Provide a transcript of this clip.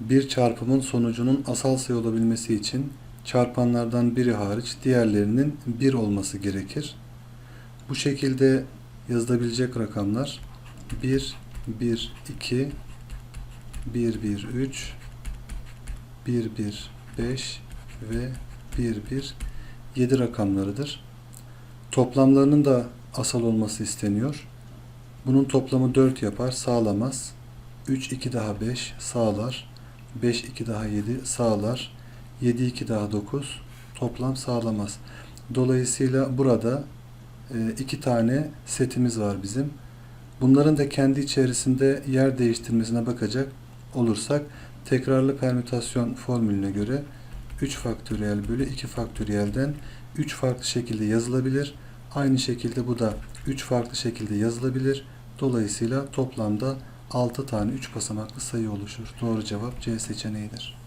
Bir çarpımın sonucunun asal sayı olabilmesi için çarpanlardan biri hariç diğerlerinin 1 olması gerekir. Bu şekilde yazılabilecek rakamlar 1, 1, 2, 1, 1, 3, 1, 1, 5 ve 1, 1, 7 rakamlarıdır. Toplamlarının da asal olması isteniyor. Bunun toplamı 4 yapar, sağlamaz. 3, 2 daha 5 sağlar. 5, 2 daha 7 sağlar. 7, 2 daha 9 toplam sağlamaz. Dolayısıyla burada e, iki tane setimiz var bizim. Bunların da kendi içerisinde yer değiştirmesine bakacak olursak tekrarlı permütasyon formülüne göre 3 faktöriyel bölü 2 faktöriyelden 3 farklı şekilde yazılabilir. Aynı şekilde bu da 3 farklı şekilde yazılabilir. Dolayısıyla toplamda 6 tane 3 basamaklı sayı oluşur. Doğru cevap C seçeneğidir.